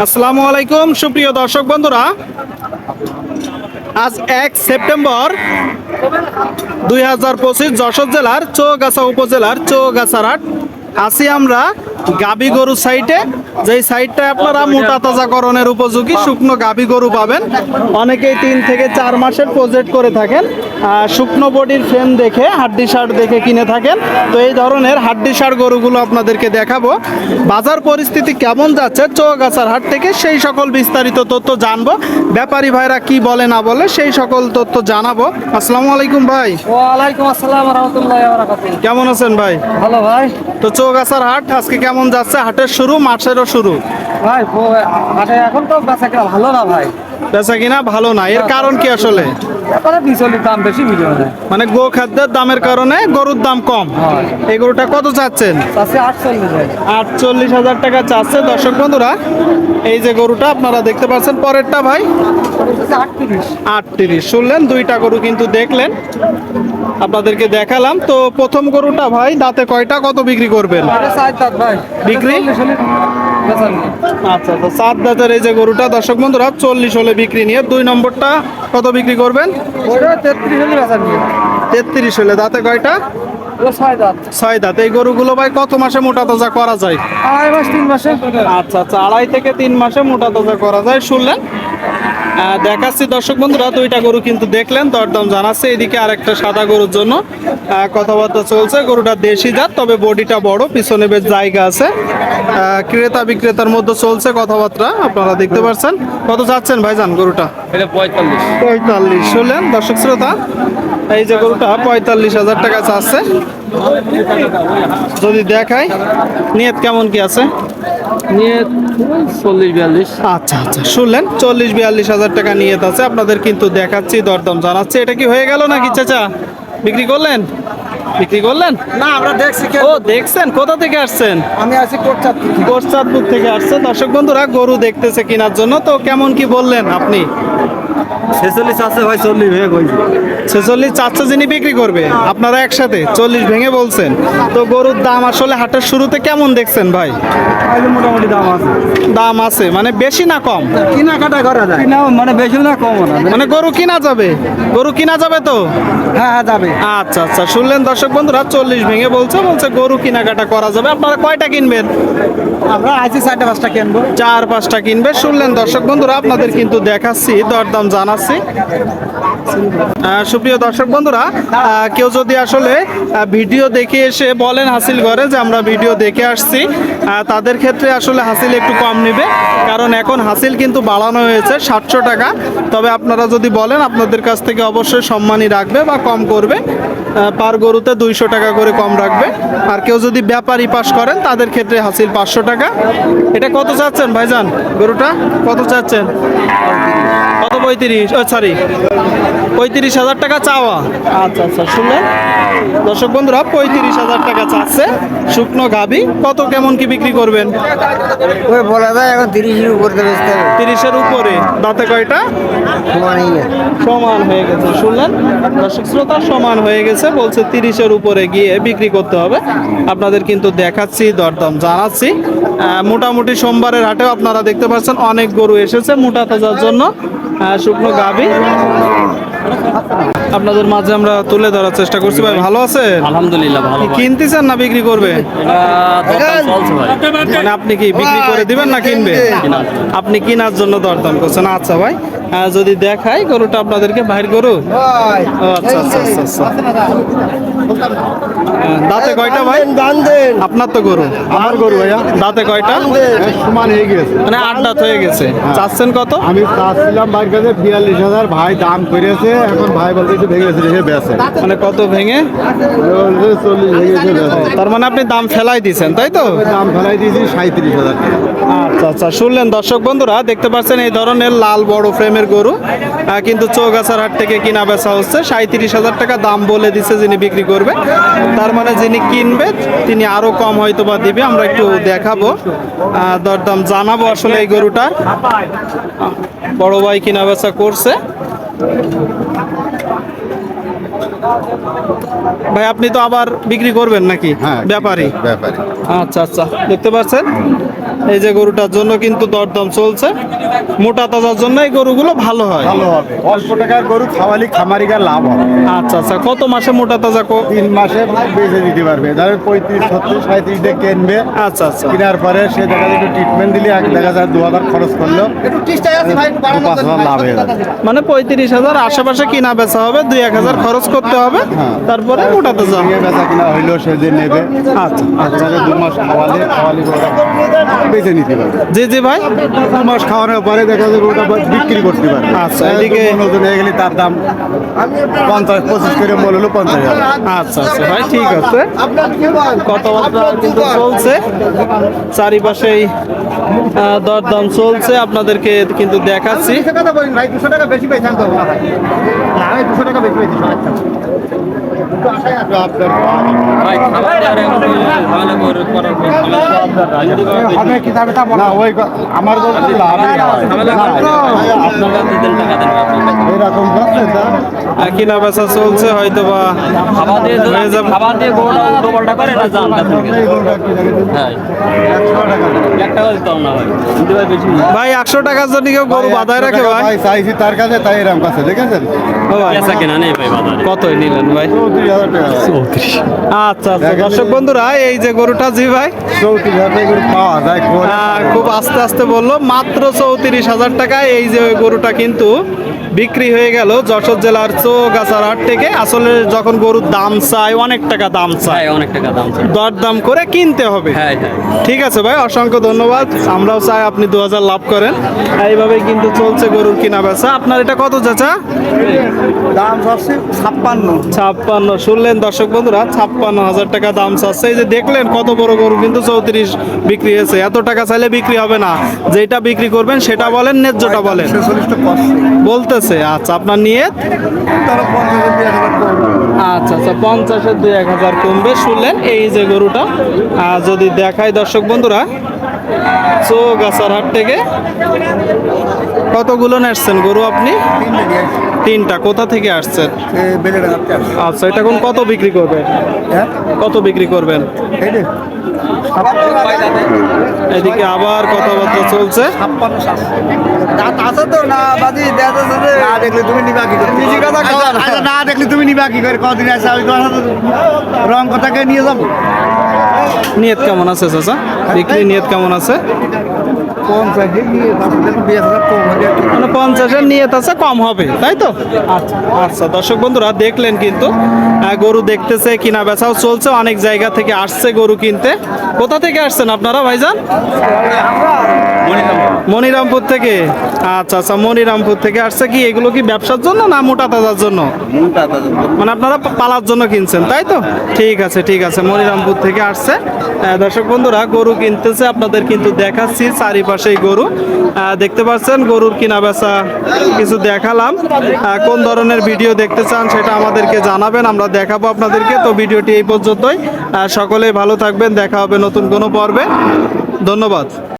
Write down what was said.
আসসালামু আলাইকুম, সুপ্রিয় দর্শক বন্ধুরা। আজ এক সেপ্টেম্বর দুই হাজার পঁচিশ যশোর জেলার চৌগাছা উপজেলার চৌগাছারাট আছি আমরা গাবি গরু সাইটে যেই সাইটটা আপনারা মোটা তাজাকরণের উপযোগী শুকনো গাবি গরু পাবেন। অনেকেই তিন থেকে চার মাসের প্রজেক্ট করে থাকেন। শুকনো বডির ফ্রেম দেখে হাড্ডি সার দেখে কিনে থাকেন। তো এই ধরনের হাড্ডি সার গরুগুলো আপনাদেরকে দেখাবো। বাজার পরিস্থিতি কেমন যাচ্ছে চৌগাছার হাট থেকে সেই সকল বিস্তারিত তথ্য জানব। ব্যাপারী ভাইরা কি বলে না বলে সেই সকল তথ্য জানাব। আসসালামু আলাইকুম ভাই। ওয়ালাইকুম আসসালাম রহমতুল্লাহ বারাকাতুহু। কেমন আছেন ভাই? ভালো ভাই। তো চৌগাছার হাট আজকে কেমন যাচ্ছে হাটের শুরু মাসেরও শুরু? ভাই মানে এখন তো ভালো না ভাই। বেচা কিনা ভালো না। এর কারণ কি আসলে? দাম বেশি মানে গো খাদ্যের দামের কারণে গরুর দাম কম। এই গরুটা কত চাচ্ছেন? আটচল্লিশ হাজার। টাকা চাচ্ছে। দর্শক বন্ধুরা এই যে গরুটা আপনারা দেখতে পাচ্ছেন পরেরটা ভাই? আটত্রিশ। শুনলেন দুইটা গরু কিন্তু দেখলেন। আপনাদেরকে দেখালাম। তো প্রথম গরুটা ভাই দাঁতে কয়টা? কত বিক্রি করবেন? বিক্রি? আচ্ছা তো সাত দাঁতের এই যে গরুটা দর্শক বন্ধুরা চল্লিশ হলে বিক্রি নিয়ে দুই নম্বরটা কত বিক্রি করবেন? তেত্রিশ হলে দাঁতে কয়টা? ছয় দাঁত। এই গরুগুলো ভাই কত মাসে মোটা তাজা করা যায়? আড়াই মাস তিন মাসে। আচ্ছা আচ্ছা আড়াই থেকে তিন মাসে মোটা তাজা করা যায় শুনলেন? দেখাচ্ছি দর্শক বন্ধুরা দুইটা গরু কিন্তু দেখলেন দরদাম জানাচ্ছে। এদিকে আরেকটা সাদা গরুর জন্য কথাবার্তা চলছে। গরুটা দেশি জাত তবে বডিটা বড় পিছনে বেশ জায়গা আছে। ক্রেতা বিক্রেতার মধ্যে চলছে কথাবার্তা আপনারা দেখতে পাচ্ছেন। কত চাচ্ছেন ভাইজান গরুটা? পঁয়তাল্লিশ। পঁয়তাল্লিশ শুনলেন দর্শক শ্রোতা এই যে গরুটা পঁয়তাল্লিশ হাজার টাকা চাচ্ছে যদি দেখাই নিয়ত কেমন কি আছে? নিয়ে চল্লিশ বিয়াল্লিশ আচ্ছা আচ্ছা শুনলেন? চল্লিশ বিয়াল্লিশ হাজার টাকা নিয়ত আছে আপনাদের কিন্তু দেখাচ্ছি দরদাম জানাচ্ছি। এটা কি হয়ে গেল নাকি চাচা? বিক্রি করলেন? বিক্রি করলেন? না আমরা দেখছি ও দেখছেন? কোথা থেকে আসছেন? আমি আছি কোরচাঁদপুর কোরচাঁদপুর থেকে আসছেন। দর্শক বন্ধুরা গরু দেখতেছে কেনার জন্য তো কেমন কি বললেন আপনি? ছেচল্লিশ আছে ভাই চল্লিশ হয়ে গেছে ছেচল্লিশ চারশো যিনি বিক্রি করবে আপনারা একসাথে চল্লিশ ভেঙে বলছেন। তো গরুর দাম আসলে হাটের শুরুতে কেমন দেখছেন ভাই? মোটামুটি দাম আছে। দাম আছে মানে বেশি না কম? কেনাকাটা করা যায়। কিনা মানে বেশি না কম না। মানে গরু কিনা যাবে? গরু কিনা যাবে তো? হ্যাঁ হ্যাঁ যাবে। আচ্ছা আচ্ছা শুনলেন দর্শক বন্ধুরা চল্লিশ ভেঙে বলছে বলছে গরু কেনাকাটা করা যাবে। আপনারা কয়টা কিনবেন? আমরা আছি চারটে পাঁচটা কিনবো। চার পাঁচটা কিনবে। শুনলেন দর্শক বন্ধুরা আপনাদের কিন্তু দেখাচ্ছি দরদাম জানাচ্ছি। আহ, সুপ্রিয় দর্শক বন্ধুরা কেউ যদি আসলে ভিডিও দেখে এসে বলেন হাসিল ঘরে যে আমরা ভিডিও দেখে আসছি তাদের ক্ষেত্রে আসলে হাসিল একটু কম নেবে। কারণ এখন হাসিল কিন্তু বাড়ানো হয়েছে সাতশো টাকা। তবে আপনারা যদি বলেন আপনাদের কাছ থেকে অবশ্যই সম্মানই রাখবে বা কম করবে। পার গরুতে দুইশো টাকা করে কম রাখবে। আর কেউ যদি ব্যাপারী পাস করেন তাদের ক্ষেত্রে হাসিল পাঁচশো টাকা। এটা কত চাচ্ছেন ভাইজান? গরুটা কত চাচ্ছেন? পঁয়ত্রিশ ও সরি পঁয়ত্রিশ হাজার টাকা চাওয়া। আচ্ছা আচ্ছা শুনলেন? দর্শক বন্ধুরা পঁয়ত্রিশ হাজার টাকা চাচ্ছে শুকনো গাবি কত কেমন কি বিক্রি করবেন? ওই বলা যায় এখন তিরিশের উপর বেচতে তিরিশের উপরে। দাঁতে কয়টা? সমান হয়ে গেছে। শুনলেন? দর্শক শ্রোতা সমান হয়ে গেছে বলছে তিরিশের উপরে গিয়ে বিক্রি করতে হবে। আপনাদের কিন্তু দেখাচ্ছি দরদাম জানাচ্ছি। মোটামুটি সোমবারের হাটেও আপনারা দেখতে পাচ্ছেন অনেক গরু এসেছে মোটা তাজার জন্য। শুকনো গাবি আপনাদের মাঝে আমরা তুলে ধরার চেষ্টা করছি। ভাই ভালো আছে আলহামদুলিল্লাহ ভালো। কিনতেছেন না বিক্রি করবে? মানে আপনি কি বিক্রি করে দিবেন না কিনবে আপনি কেনার জন্য দরদাম করছেন। আচ্ছা ভাই যদি দেখাই গরুটা আপনাদেরকে বাইর গরু? ও আচ্ছা আচ্ছা আচ্ছা আচ্ছা। দাঁতে কয়টা ভাই? দান দেন আপনার তো গরু। আমার গরু ভাইয়া। দাঁতে কয়টা? সমান হয়ে গেছে মানে আট দাঁত হয়ে গেছে। চাচ্ছেন কত? আমি চাচ্ছিলাম ভাইয়ের কাছে বিয়াল্লিশ হাজার ভাই দাম করেছে এখন ভাই বলতে একটু ভেঙে গেছে বেছে মানে কত ভেঙে? চল্লিশ ভেঙে গেছে তার মানে আপনি দাম ফেলাই দিয়েছেন তাই তো? দাম ফেলাই দিয়েছি সাঁত্রিশ হাজার আচ্ছা আচ্ছা শুনলেন দর্শক বন্ধুরা দেখতে পাচ্ছেন এই ধরনের লাল বড় ফ্রেমের গরু কিন্তু চৌগাছার হাট থেকে কিনা বেচা হচ্ছে। সাঁত্রিশ হাজার টাকা দাম বলে দিছে যিনি বিক্রি করবে। তার মানে যিনি কিনবে তিনি আরও কম হয়তো বা দিবে। আমরা একটু দেখাবো দরদাম জানাব আসলে এই গরুটা। বড় ভাই কিনা বেচা করছে। ভাই আপনি তো আবার বিক্রি করবেন নাকি? হ্যাঁ ব্যাপারী? ব্যাপারী। আচ্ছা আচ্ছা দেখতে পাচ্ছেন? এই যে গরুটার জন্য কিন্তু দরদাম চলছে। মোটা তাজার জন্য এই গরুগুলো ভালো হয়। ভালো হবে। অল্প টাকার গরু খাওয়ালি খামারিকার লাভ হবে। আচ্ছা আচ্ছা কত মাসে মোটা তাজা কো- তিন মাসে বেঁচে দিতে পারবে। ধরেন পঁয়ত্রিশ ছত্রিশ সাঁত্রিশ দিয়ে কিনবে। আচ্ছা আচ্ছা। কেনার পরে সে দেখা যায় একটু ট্রিটমেন্ট দিলে এক দেখা যায় দু হাজার খরচ করল দু পাঁচ হাজার লাভ হয়ে যাবে। মানে পঁয়ত্রিশ হাজার আশেপাশে কিনা বেচা হবে দুই এক হাজার খরচ করতে হবে তারপরে মোটা তাজা ভেঙে বেচা কিনা হইল সে যে নেবে আচ্ছা। আপনাদের দু মাস খাওয়ালে খাওয়ালি করে বেঁচে নিতে পারবে। জি জি ভাই। দু মাস খাওয়ানোর পরে দেখা যাবে ওটা বিক্রি করতে পারবে। আচ্ছা, এদিকে- নতুন হয়ে গেলে তার দাম পঞ্চাশ পঁচিশ করে মূল হলো পঞ্চাশ হাজার। আচ্ছা আচ্ছা ভাই ঠিক আছে। কথাবার্তা কিন্তু চলছে। চারিপাশেই দরদাম চলছে। আপনাদেরকে কিন্তু দেখাচ্ছি ভাই দুশো টাকা বেশি পেয়েছেন তো না আমি দুশো টাকা বেশি পেয়েছি ঝামেলা না ওই আমার এরকম কিনা বেচা চলছে হয়তো বা খাবার দিয়ে হয়ে গরুটা উল্টো পাল্টা করে না জান? হ্যাঁ। ভাই। দিতে ভাই বেশি ভাই একশো টাকার জন্য কেউ গরু বাধায় রাখে ভাই? চাইছি তার কাছে তাই এরকম কাছে দেখেছেন? ও ভাই, পেঁচা কেনা ভাই বাজারে। কতই নিলেন ভাই? চৌত্রিশ হাজার টাকা। আচ্ছা আচ্ছা। দর্শক বন্ধুরা এই যে গরুটা জি ভাই? চৌত্রিশ হাজার পাওয়া যায় খুব আস্তে আস্তে বলল মাত্র চৌত্রিশ হাজার টাকায় এই যে গরুটা কিন্তু বিক্রি হয়ে গেল যশোর জেলার চৌগাছার হাট থেকে। আসলে যখন গরুর দাম চাই অনেক টাকা দাম চাই। হ্যাঁ অনেক টাকা দাম ছিল দরদাম করে কিনতে হবে। হ্যাঁ হ্যাঁ। ঠিক আছে ভাই অসংখ্য ধন্যবাদ। আমরাও চাই আপনি দু হাজার লাভ করেন। এইভাবে কিন্তু চলছে গরুর কিনা বেচা আপনার এটা কত চাচা? দাম হচ্ছে ছাপ্পান্ন। ছাপ্পান্ন। শুনলেন দর্শক বন্ধুরা ছাপ্পান্ন হাজার টাকা দাম চাচ্ছে। এই যে দেখলেন কত বড় গরু কিন্তু চৌত্রিশ বিক্রি হয়েছে। এত টাকা চাইলে বিক্রি হবে না। যেটা বিক্রি করবেন সেটা বলেন ন্যায্যটা বলেন। ছেচল্লিশটা বলতেছে আচ্ছা আপনার নিয়ে তারা পঞ্চাশ দিয়ে এক হাজার করবে আচ্ছা আচ্ছা পঞ্চাশের দুই এক হাজার কমবে। শুনলেন এই যে গরুটা আর যদি দেখায় দর্শক বন্ধুরা চৌগাছার হাট থেকে। কতগুলো নেসছেন গরু আপনি? তিনটা কোথা থেকে আসছেন? আচ্ছা এটা এখন কত বিক্রি করবেন? হ্যাঁ? কত বিক্রি করবেন? এদিকে আবার কথাবার্তা চলছে। দাঁত আছে তো না দেখলে তুমি নিবা কি করে? না। আচ্ছা, না দেখলে তুমি নিবা কি করে? কদিন আছে আমি তোমার সাথে রং কথাকে নিয়ে যাব। নিয়ত কেমন আছে চাচা? বিক্রি নিয়ত কেমন আছে? মানে পঞ্চাশের নিয়ত আছে কম হবে তাই তো? আচ্ছা। আচ্ছা দর্শক বন্ধুরা দেখলেন কিন্তু গরু দেখতেছে কিনা বেচাও চলছে অনেক জায়গা থেকে আসছে গরু কিনতে। কোথা থেকে আসছেন আপনারা ভাইজান? মনিরামপুর থেকে। আচ্ছা আচ্ছা মনিরামপুর থেকে আসছে কি? এগুলো কি ব্যবসার জন্য না মোটা তাজার জন্য? মানে আপনারা পালার জন্য কিনছেন তাই তো? ঠিক আছে ঠিক আছে মনিরামপুর থেকে আসছে। দর্শক বন্ধুরা গরু কিনতেছে আপনাদের কিন্তু দেখাচ্ছি চারিপাশেই গরু। দেখতে পাচ্ছেন, গরুর কিনা বেচা কিছু দেখালাম। কোন ধরনের ভিডিও দেখতে চান সেটা আমাদেরকে জানাবেন, আমরা দেখাবো আপনাদেরকে। তো ভিডিওটি এই পর্যন্তই। সকলেই ভালো থাকবেন, দেখা হবে নতুন কোনো পর্বে। ধন্যবাদ।